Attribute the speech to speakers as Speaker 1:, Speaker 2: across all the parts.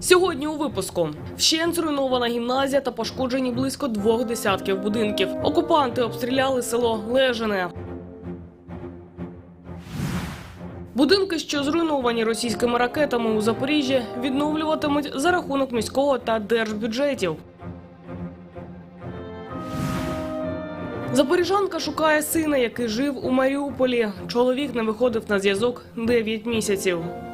Speaker 1: Сьогодні у випуску вщент зруйнована гімназія та пошкоджені близько двох десятків будинків. Окупанти обстріляли село Лежине. Будинки, що зруйновані російськими ракетами у Запоріжжі, відновлюватимуть за рахунок міського та держбюджетів. Запоріжанка шукає сина, який жив у Маріуполі. Чоловік не виходив на зв'язок 9 місяців.
Speaker 2: –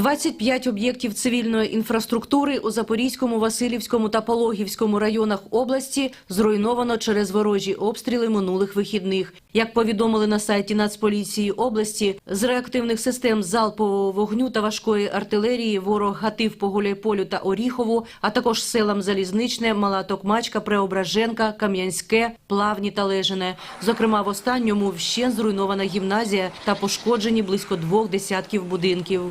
Speaker 2: 25 об'єктів цивільної інфраструктури у Запорізькому, Васильівському та Пологівському районах області зруйновано через ворожі обстріли минулих вихідних. Як повідомили на сайті Нацполіції області, з реактивних систем залпового вогню та важкої артилерії ворог гатив по Гуляйполю та Оріхову, а також селам Залізничне, Мала Токмачка, Преображенка, Кам'янське, Плавні та Лежине. Зокрема, в останньому вщен зруйнована гімназія та пошкоджені близько двох десятків будинків.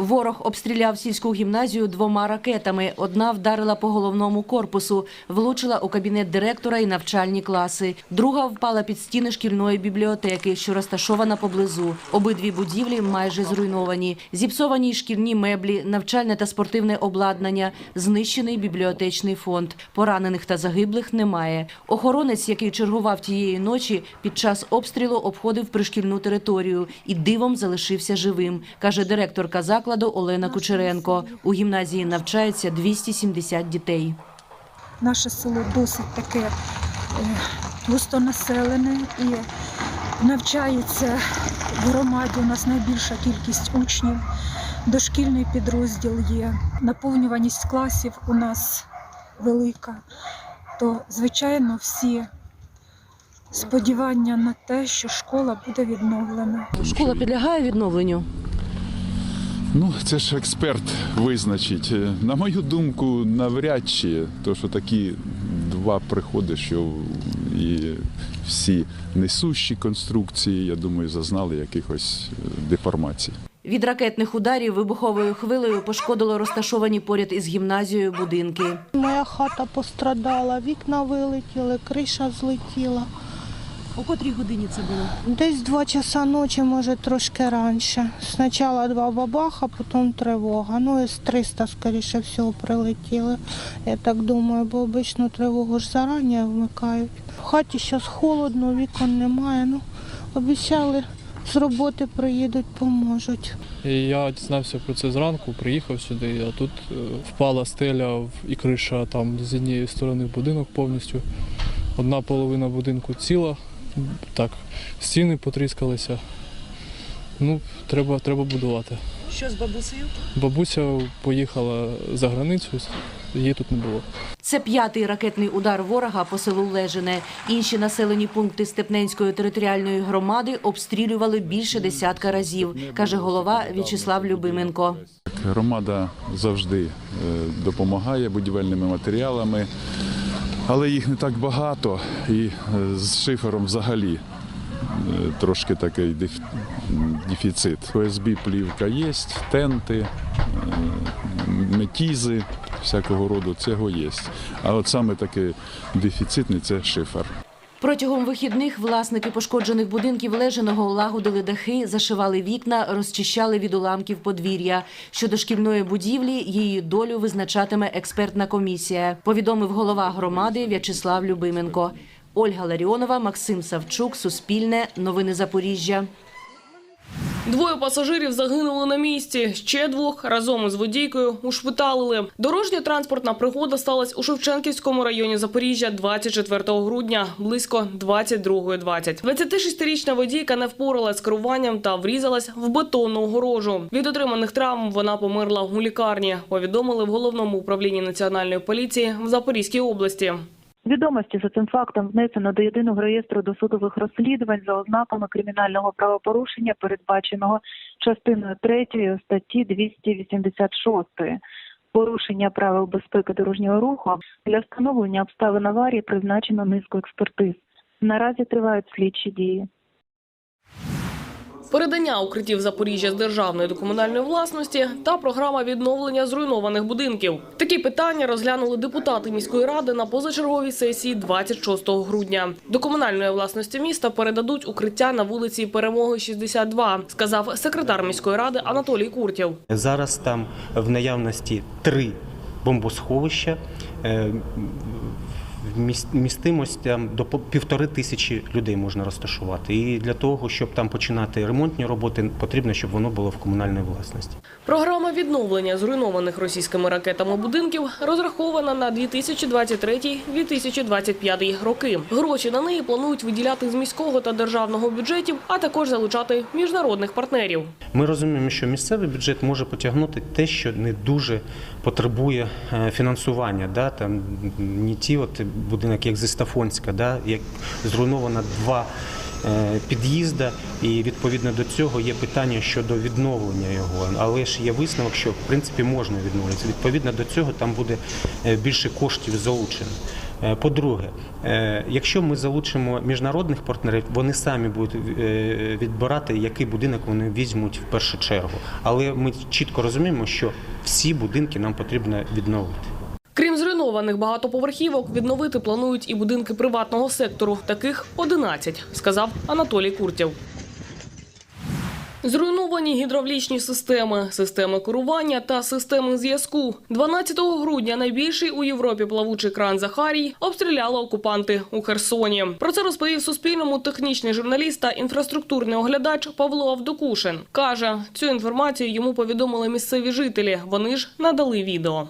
Speaker 2: Ворог обстріляв сільську гімназію двома ракетами. Одна вдарила по головному корпусу, влучила у кабінет директора і навчальні класи. Друга впала під стіни шкільної бібліотеки, що розташована поблизу. Обидві будівлі майже зруйновані. Зіпсовані шкільні меблі, навчальне та спортивне обладнання, знищений бібліотечний фонд. Поранених та загиблих немає. Охоронець, який чергував тієї ночі, під час обстрілу обходив пришкільну територію і дивом залишився живим, каже директорка закладу Олена Кучеренко. У гімназії навчається 270 дітей.
Speaker 3: Наше село досить таке е, густонаселене і навчається в громаді. У нас найбільша кількість учнів. Дошкільний підрозділ є. Наповнюваність класів у нас велика. То, звичайно, всі сподівання на те, що школа буде відновлена.
Speaker 2: Школа підлягає відновленню.
Speaker 4: Ну, це ж експерт визначить. Е, На мою думку, навряд чи, то що такі два приходи, що і всі несущі конструкції, я думаю, зазнали якихось е, деформацій.
Speaker 2: Від ракетних ударів вибуховою хвилею пошкодило розташовані поряд із гімназією будинки.
Speaker 5: Моя хата пострадала, вікна вилетіли, криша злетіла.
Speaker 2: У котрій годині це було?
Speaker 5: Десь два часа ночі, може трошки раніше. Спочатку два бабаха, потім тривога. Ну, із 300, скоріше всього, прилетіли. Я так думаю, бо обично тривогу ж зарані вмикають. В хаті зараз холодно, вікон немає. Ну, обіцяли, з роботи приїдуть, поможуть.
Speaker 6: Я дізнався про це зранку, приїхав сюди, а тут е, впала стеля і криша там з однієї сторони будинок повністю. Одна половина будинку ціла, так, стіни потріскалися. Ну, треба, треба будувати.
Speaker 2: Що з бабусею?
Speaker 6: Бабуся поїхала за границю, її тут не було.
Speaker 2: Це п'ятий ракетний удар ворога по селу Лежине. Інші населені пункти Степненської територіальної громади обстрілювали більше десятка разів, каже голова В'ячеслав Любименко.
Speaker 4: Громада завжди е, допомагає будівельними матеріалами, але їх не так багато і е, з шифером взагалі е, трошки такий дефіцит. ОСБ плівка є, тенти, е, метізи всякого роду, цього є. А от саме такий дефіцитний це шифер.
Speaker 2: Протягом вихідних власники пошкоджених будинків лежаного лагодили дахи, зашивали вікна, розчищали від уламків подвір'я. Щодо шкільної будівлі, її долю визначатиме експертна комісія, повідомив голова громади В'ячеслав Любименко. Ольга Ларіонова, Максим Савчук, Суспільне, Новини Запоріжжя.
Speaker 1: Двоє пасажирів загинули на місці. Ще двох разом із водійкою ушпиталили. Дорожня транспортна пригода сталася у Шевченківському районі Запоріжжя 24 грудня, близько 22.20. 26-річна водійка не впоралась з керуванням та врізалась в бетонну огорожу. Від отриманих травм вона померла у лікарні. Повідомили в головному управлінні національної поліції в Запорізькій області.
Speaker 7: Відомості за цим фактом внесено до єдиного реєстру досудових розслідувань за ознаками кримінального правопорушення, передбаченого частиною 3 статті 286 порушення правил безпеки дорожнього руху для встановлення обставин аварії призначено низку експертиз. Наразі тривають слідчі дії.
Speaker 1: Передання укриттів Запоріжжя з державної до комунальної власності та програма відновлення зруйнованих будинків. Такі питання розглянули депутати міської ради на позачерговій сесії 26 грудня. До комунальної власності міста передадуть укриття на вулиці Перемоги 62, сказав секретар міської ради Анатолій Куртєв.
Speaker 8: Зараз там в наявності три бомбосховища. Вміс- до півтори тисячі людей можна розташувати. І для того, щоб там починати ремонтні роботи, потрібно, щоб воно було в комунальній власності.
Speaker 1: Програма відновлення зруйнованих російськими ракетами будинків розрахована на 2023-2025 роки. Гроші на неї планують виділяти з міського та державного бюджетів, а також залучати міжнародних партнерів.
Speaker 8: Ми розуміємо, що місцевий бюджет може потягнути те, що не дуже потребує е, фінансування. Да? Там не ті от будинок, як Зистафонська, да? як зруйновано два е, під'їзда, і відповідно до цього є питання щодо відновлення його. Але ж є висновок, що в принципі можна відновлюватися. Відповідно до цього там буде е, більше коштів залучено. Е, По-друге, якщо ми залучимо міжнародних партнерів, вони самі будуть відбирати, який будинок вони візьмуть в першу чергу. Але ми чітко розуміємо, що всі будинки нам потрібно відновити.
Speaker 1: Крім зруйнованих багатоповерхівок, відновити планують і будинки приватного сектору. Таких 11, сказав Анатолій Куртєв. Зруйновані гідравлічні системи, системи керування та системи зв'язку. 12 грудня найбільший у Європі плавучий кран Захарій обстріляли окупанти у Херсоні. Про це розповів Суспільному технічний журналіст та інфраструктурний оглядач Павло Авдокушин. Каже, цю інформацію йому повідомили місцеві жителі. Вони ж надали відео.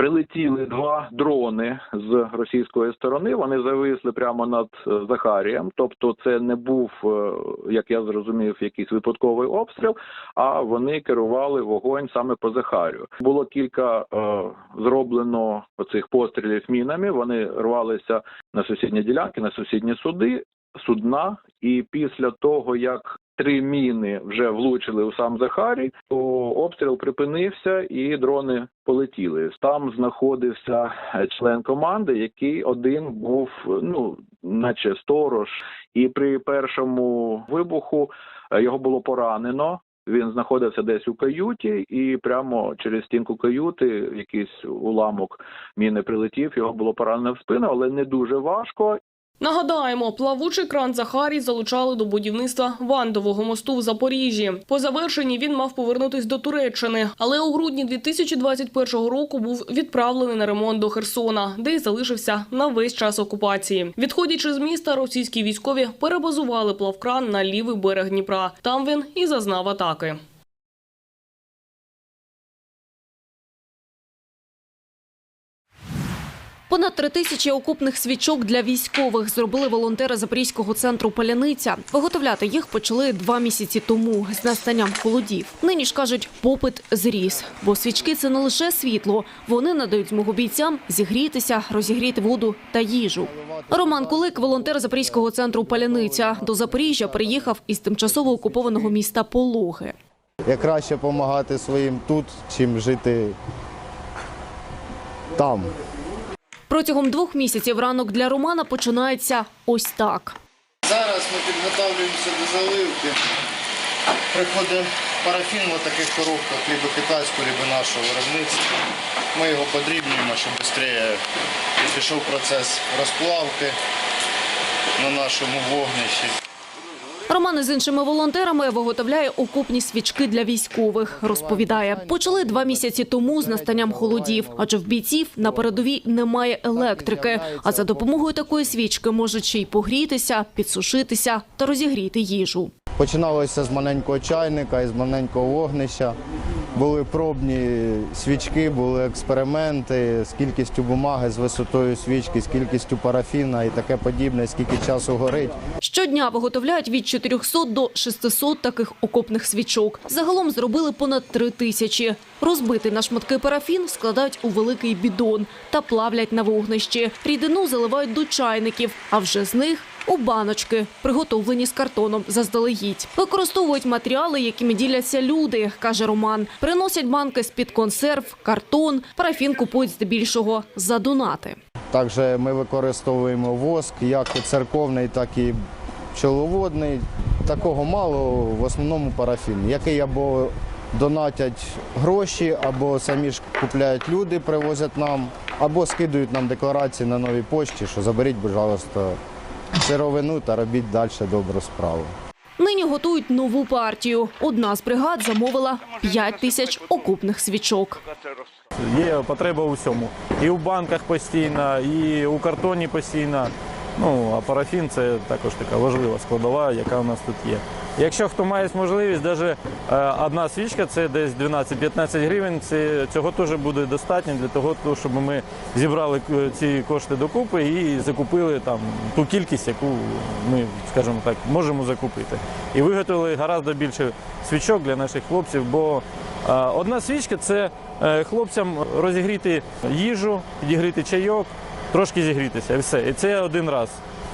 Speaker 9: Прилетіли два дрони з російської сторони. Вони зависли прямо над е, Захарієм. Тобто, це не був, е, як я зрозумів, якийсь випадковий обстріл. А вони керували вогонь саме по Захарію. Було кілька е, зроблено оцих пострілів мінами. Вони рвалися на сусідні ділянки, на сусідні суди, судна. І після того як три міни вже влучили у сам Захарій, то обстріл припинився і дрони полетіли. Там знаходився член команди, який один був, ну наче сторож, і при першому вибуху е, його було поранено. Він знаходився десь у каюті, і прямо через стінку каюти якийсь уламок міни прилетів. Його було поранено в спину, але не дуже важко.
Speaker 1: Нагадаємо, плавучий кран Захарій залучали до будівництва Вандового мосту в Запоріжжі. По завершенні він мав повернутись до Туреччини, але у грудні 2021 року був відправлений на ремонт до Херсона, де й залишився на весь час окупації. Відходячи з міста, російські військові перебазували плавкран на лівий берег Дніпра. Там він і зазнав атаки.
Speaker 10: Понад три тисячі окупних свічок для військових зробили волонтери Запорізького центру Паляниця. Виготовляти їх почали два місяці тому з настанням холодів. Нині ж кажуть, попит зріс, бо свічки це не лише світло. Вони надають змогу бійцям зігрітися, розігріти воду та їжу. Роман Кулик, волонтер Запорізького центру Паляниця, до Запоріжжя приїхав із тимчасово окупованого міста Пологи.
Speaker 11: Як краще допомагати своїм тут, чим жити там.
Speaker 10: Протягом двох місяців ранок для Романа починається ось так.
Speaker 12: Зараз ми підготовлюємося до заливки. Приходить парафін в таких коробках, либо китайського, либо нашого виробництва. Ми його подрібнюємо, щоб швидше пішов процес розплавки на нашому вогнищі.
Speaker 10: Роман із іншими волонтерами виготовляє окопні свічки для військових. Розповідає, почали два місяці тому з настанням холодів, адже в бійців на передовій немає електрики. А за допомогою такої свічки можуть ще й погрітися, підсушитися та розігріти їжу.
Speaker 11: Починалося з маленького чайника, і з маленького вогнища. Були пробні свічки, були експерименти з кількістю бумаги, з висотою свічки, з кількістю парафіна і таке подібне, скільки часу горить.
Speaker 10: Щодня виготовляють від 400 до 600 таких окопних свічок. Загалом зробили понад три тисячі. Розбитий на шматки парафін складають у великий бідон та плавлять на вогнищі. Рідину заливають до чайників, а вже з них у баночки, приготовлені з картоном заздалегідь. Використовують матеріали, якими діляться люди, каже Роман. Приносять банки з-під консерв, картон. Парафін купують здебільшого за донати.
Speaker 11: Також ми використовуємо воск, як церковний, так і пчеловодний. такого мало, в основному парафін, який або донатять гроші, або самі ж купляють люди, привозять нам, або скидують нам декларації на новій пошті, що заберіть, будь ласка, сировину та робіть далі добру справу.
Speaker 10: Нині готують нову партію. Одна з бригад замовила 5 тисяч окупних свічок.
Speaker 13: Є потреба у всьому. І у банках постійно, і у картоні постійно. Ну, а парафін це також така важлива складова, яка у нас тут є. Якщо хто має можливість, навіть одна свічка це десь 12-15 гривень, цього теж буде достатньо для того, щоб ми зібрали е, ці кошти докупи і закупили там ту кількість, яку ми, скажімо так, можемо закупити. І виготовили гораздо більше свічок для наших хлопців, бо е, одна свічка це е, хлопцям розігріти їжу, підігріти чайок, трошки зігрітися і все. І це один раз.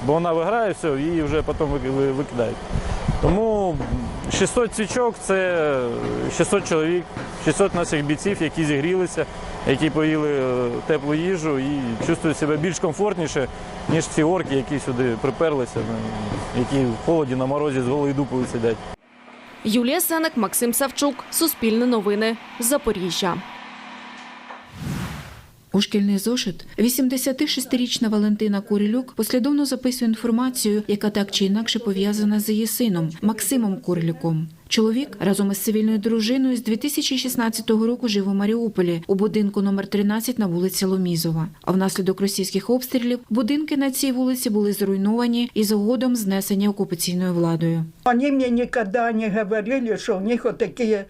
Speaker 13: Бо вона виграє все, її вже потім ви- ви- викидають. Тому 600 свічок це 600 чоловік, 600 наших бійців, які зігрілися, які поїли е, теплу їжу і чувствують себе більш комфортніше, ніж ці орки, які сюди приперлися, ну, які в холоді на морозі з голою дупою сидять.
Speaker 10: Юлія Сенек, Максим Савчук, Суспільне новини, Запоріжжя.
Speaker 14: У шкільний зошит 86-річна Валентина Курилюк послідовно записує інформацію, яка так чи інакше пов'язана з її сином Максимом Курилюком. Чоловік разом із цивільною дружиною з 2016 року жив у Маріуполі у будинку номер 13 на вулиці Ломізова. А внаслідок російських обстрілів будинки на цій вулиці були зруйновані і згодом знесені окупаційною владою.
Speaker 15: Они мне никогда не говорили, что у них вот такие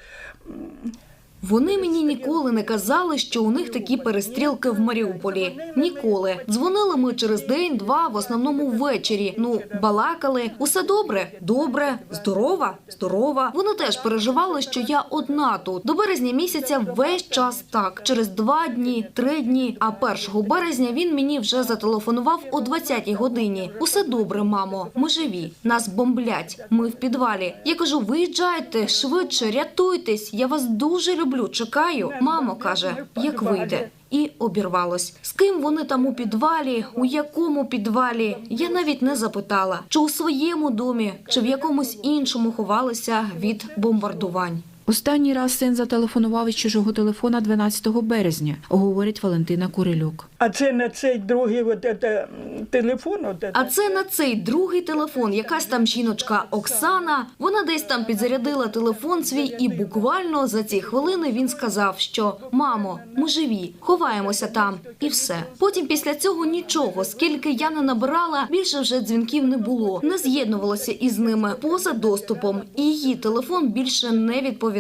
Speaker 10: Вони мені ніколи не казали, що у них такі перестрілки в Маріуполі. Ніколи. Дзвонили ми через день-два, в основному ввечері. Ну, балакали. Усе добре? Добре. Здорова? Здорова. Вони теж переживали, що я одна тут. До березня місяця весь час так. Через два дні, три дні. А 1 березня він мені вже зателефонував о 20-й годині. Усе добре, мамо. Ми живі. Нас бомблять. Ми в підвалі. Я кажу: виїжджайте швидше, рятуйтесь. Я вас дуже люблю. Чекаю. Мамо каже, як вийде. І обірвалось. З ким вони там у підвалі, у якому підвалі? Я навіть не запитала, чи у своєму домі, чи в якомусь іншому ховалися від бомбардувань.
Speaker 14: Останній раз син зателефонував із чужого телефона 12 березня, говорить Валентина Курилюк.
Speaker 15: А це на цей другий это, м, телефон. Вот это.
Speaker 10: А це на цей другий телефон. Якась там жіночка Оксана. Вона десь там підзарядила телефон свій, і буквально за ці хвилини він сказав, що мамо, ми живі, ховаємося там, і все. Потім після цього нічого. Скільки я не набирала, більше вже дзвінків не було. Не з'єднувалася із ними поза доступом, і її телефон більше не відповідав.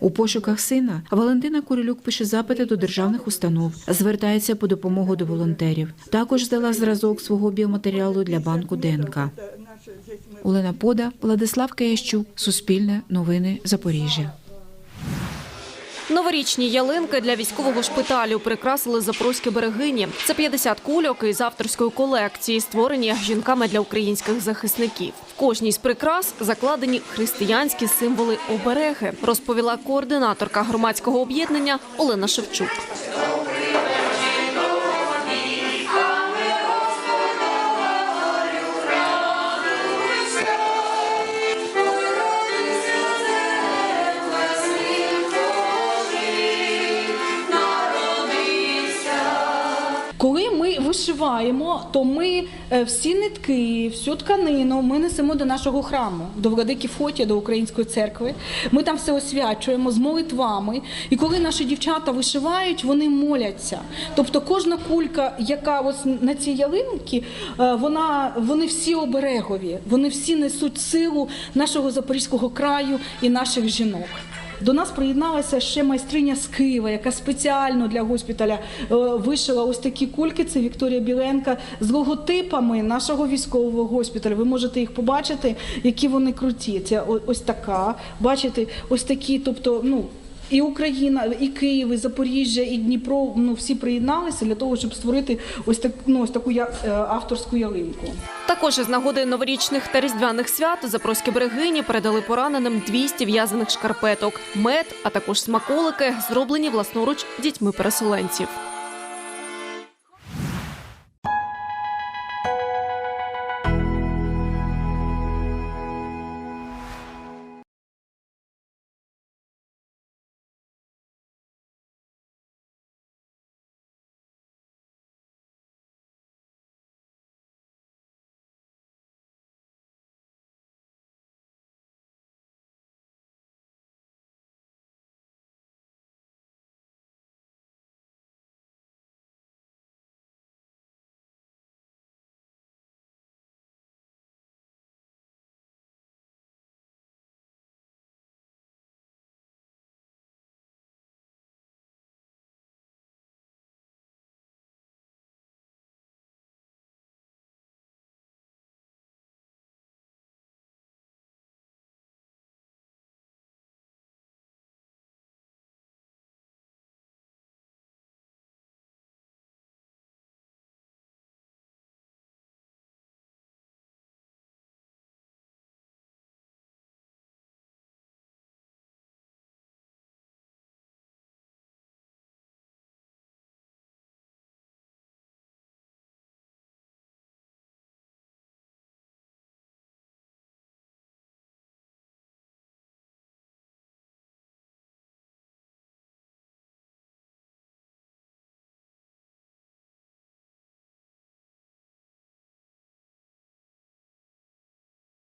Speaker 14: У пошуках сина Валентина Курилюк пише запити до державних установ, звертається по допомогу до волонтерів. Також здала зразок свого біоматеріалу для банку ДНК. Олена Пода, Владислав Киящук, Суспільне, Новини, Запоріжжя.
Speaker 10: Новорічні ялинки для військового шпиталю прикрасили запорозькі берегині. Це 50 кульок із авторської колекції, створені жінками для українських захисників. В кожній з прикрас закладені християнські символи обереги, розповіла координаторка громадського об'єднання Олена Шевчук.
Speaker 16: Вишиваємо, то ми е, всі нитки, всю тканину ми несемо до нашого храму, до владики Фотія, до української церкви. Ми там все освячуємо з молитвами. І коли наші дівчата вишивають, вони моляться. Тобто кожна кулька, яка ось на цій ялинці, е, вона вони всі оберегові, вони всі несуть силу нашого запорізького краю і наших жінок. До нас приєдналася ще майстриня з Києва, яка спеціально для госпіталя е, вишила ось такі кульки. Це Вікторія Біленка з логотипами нашого військового госпіталю. Ви можете їх побачити, які вони круті. Це ось така. Бачите, ось такі, тобто, ну. І Україна, і Київ, і Запоріжжя, і Дніпро ну всі приєдналися для того, щоб створити ось так ну ось таку я- е, авторську ялинку.
Speaker 10: Також із нагоди новорічних та різдвяних свят запорозькі берегині передали пораненим 200 в'язаних шкарпеток, мед, а також смаколики, зроблені власноруч дітьми переселенців.